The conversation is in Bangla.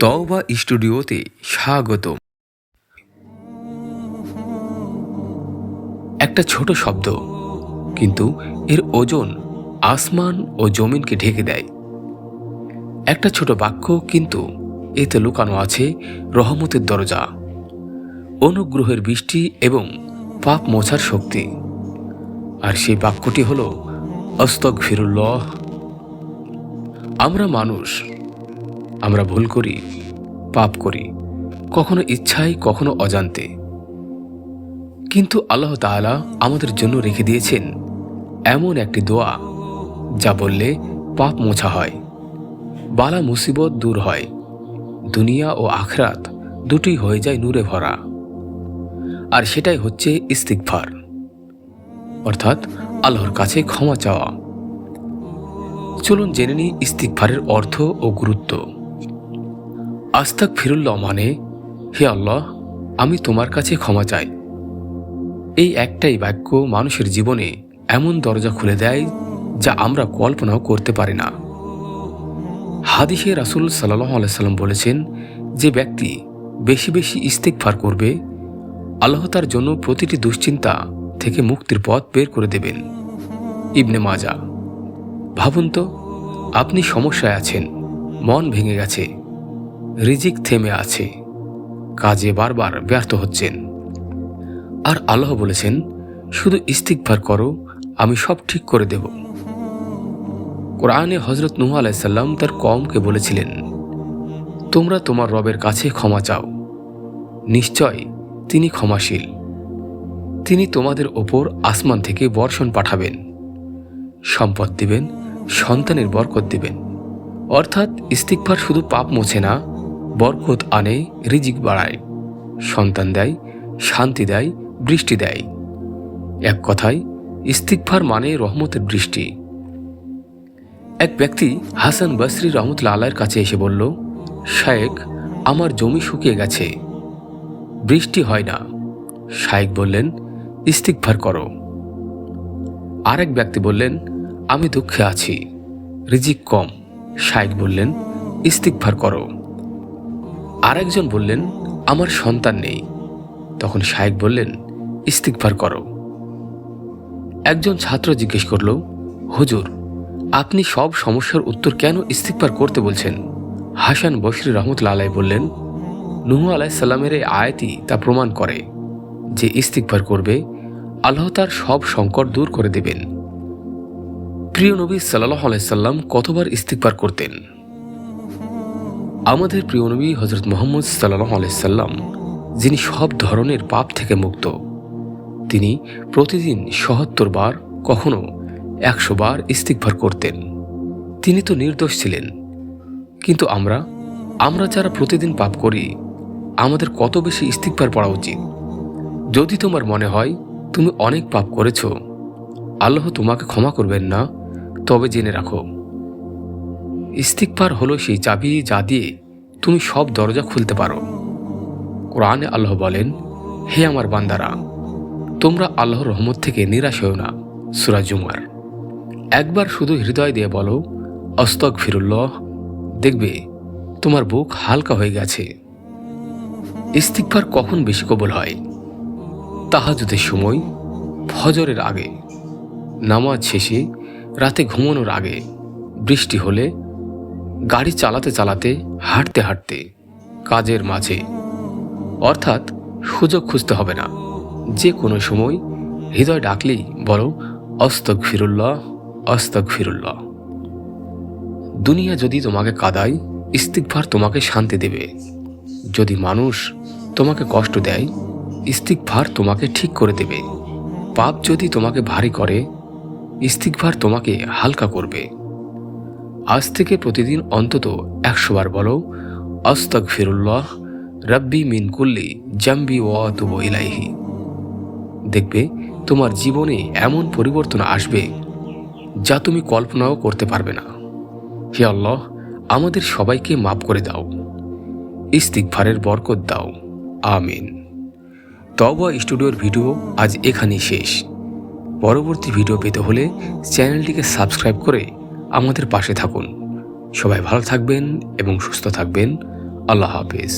তওবা স্টুডিওতে স্বাগত একটা ছোট শব্দ, কিন্তু এর ওজন আসমান ও জমিনকে ঢেকে দেয়। একটা ছোট বাক্য, কিন্তু এতে লুকানো আছে রহমতের দরজা, অনুগ্রহের বৃষ্টি এবং পাপ মোছার শক্তি। আর সেই বাক্যটি হল অস্তক ফিরুল্লাহ আমরা মানুষ, আমরা ভুল করি, পাপ করি, কখনো ইচ্ছায় কখনো অজান্তে। কিন্তু আল্লাহ তাআলা আমাদের জন্য রেখে দিয়েছেন এমন একটি দোয়া, যা বললে পাপ মোছা হয়, বালা মুসিবত দূর হয়, দুনিয়া ও আখরাত দুটি হয়ে যায় নূরে ভরা। আর সেটাই হচ্ছে ইস্তিকফার অর্থাৎ আল্লাহর কাছে ক্ষমা চাওয়া। চলুন জেনে নিই ইস্তিকফারের অর্থ ও গুরুত্ব। আস্তাক ফিরুল্লাহ মানে হে আল্লাহ, আমি তোমার কাছে ক্ষমা চাই। এই একটাই বাক্য মানুষের জীবনে এমন দরজা খুলে দেয় যা আমরা কল্পনাও করতে পারি না। হাদিসে রাসুল সাল্লাহ আলাইসাল্লাম বলেছেন, যে ব্যক্তি বেশি বেশি ইস্তেকফার করবে, আল্লাহ তার জন্য প্রতিটি দুশ্চিন্তা থেকে মুক্তির পথ বের করে দেবেন। ইবনে মাজা, ভাবুন তো, আপনি সমস্যায় আছেন, মন ভেঙে গেছে, রিজিক থেমে আছে, কাজে বারবার ব্যর্থ হচ্ছেন। আর আল্লাহ বলেছেন, শুধু ইস্তিকভার করো, আমি সব ঠিক করে দেব। কোরআনে হজরত নুহ আলাইসাল্লাম তার কমকে বলেছিলেন, তোমরা তোমার রবের কাছে ক্ষমা চাও। নিশ্চয় তিনি ক্ষমাশীল। তিনি তোমাদের ওপর আসমান থেকে বর্ষণ পাঠাবেন। সম্পদ দিবেন, সন্তানের বরকত দিবেন। অর্থাৎ ইস্তিকভার শুধু পাপ মোছে না, বরকত আনে, রিজিক বাড়ায়। সন্তান দেয়, শান্তি দেয়, বৃষ্টি দেয়। এক কথায় ইস্তিকভার মানে রহমতের বৃষ্টি। এক ব্যক্তি হাসান বসরি রহমতুল্লা আল্লাহর কাছে এসে বলল শায়েক আমার জমি শুকিয়ে গেছে। বৃষ্টি হয় না। শায়েক বললেন ইস্তিকভার করো। আরেক ব্যক্তি বললেন, আমি দুঃখে আছি, রিজিক কম। শায়েক বললেন ইস্তিকভার করো। আরেকজন বললেন, আমার সন্তান নেই। তখন শায়েক বললেন ইস্তিকভার করো। একজন ছাত্র জিজ্ঞেস করল, হুজুর, আপনি সব সমস্যার উত্তর কেন ইস্তিকবার করতে বলছেন? হাসান বশরি রহমতুল্লা আলাই বললেন, নুহু আলাইসাল্লামের এই আয়াতি তা প্রমাণ করে যে ইস্তিকবার করবে আল্লাহ তার সব সংকট দূর করে দেবেন। প্রিয় নবী সাল্লাহ আলাইসাল্লাম কতবার ইস্তিকবার করতেন? আমাদের প্রিয় নবী হজরত মোহাম্মদ সাল্লাহ আলাইসাল্লাম যিনি সব ধরনের পাপ থেকে মুক্ত, তিনি প্রতিদিন সহত্তর বার, কখনো একশো বার ইস্তিকভার করতেন। তিনি তো নির্দোষ ছিলেন, কিন্তু আমরা আমরা যারা প্রতিদিন পাপ করি, আমাদের কত বেশি ইস্তিকভার পড়া উচিত? যদি তোমার মনে হয় তুমি অনেক পাপ করেছ। আল্লাহ তোমাকে ক্ষমা করবেন না, তবে জেনে রাখো। ইস্তিকফার হলো সেই চাবি যা দিয়ে তুমি সব দরজা খুলতে পারো। কোরআনে আল্লাহ বলেন, হে আমার বান্দারা, তোমরা আল্লাহর রহমত থেকে নিরাশ হও না। সুরাজ জুমার। একবার শুধু হৃদয় দিয়ে বলো অস্তক ফিরুল্লাহ দেখবে তোমার বুক হালকা হয়ে গেছে। ইস্তিকবার কখন বেশি কবল হয়? তাহাজুদের সময়, ফজরের আগে, নামাজ শেষে, রাতে ঘুমানোর আগে বৃষ্টি হলে গাড়ি চালাতে চালাতে, হাঁটতে হাঁটতে, কাজের মাঝে, অর্থাৎ সুযোগ খুঁজতে হবে না। যে কোনো সময় হৃদয় ডাকলেই বলো অস্তক ফিরুল্লাহ অস্তক ফিরুল্লাহ দুনিয়া যদি তোমাকে কাদায় ইস্তিকভার তোমাকে শান্তি দেবে। যদি মানুষ তোমাকে কষ্ট দেয় ইস্তিকভার তোমাকে ঠিক করে দেবে। পাপ যদি তোমাকে ভারী করে, ইস্তিকভার তোমাকে হালকা করবে। আজ থেকে প্রতিদিন অন্তত একশো বার বলো অস্তক ফিরুল্লাহ রব্বি মিন কুল্লি জাম্বি ওয়াতুব ইলাইহি। দেখবে, তোমার জীবনে এমন পরিবর্তন আসবে যা তুমি কল্পনাও করতে পারবে না। হে আল্লাহ, আমাদের সবাইকে মাফ করে দাও। ইস্তিকভারের বরকত দাও। আমিন। তবা স্টুডিওর ভিডিও আজ এখানেই শেষ। পরবর্তী ভিডিও পেতে হলে চ্যানেলটিকে সাবস্ক্রাইব করে আমাদের পাশে থাকুন। সবাই ভালো থাকবেন এবং সুস্থ থাকবেন। আল্লাহ হাফিজ।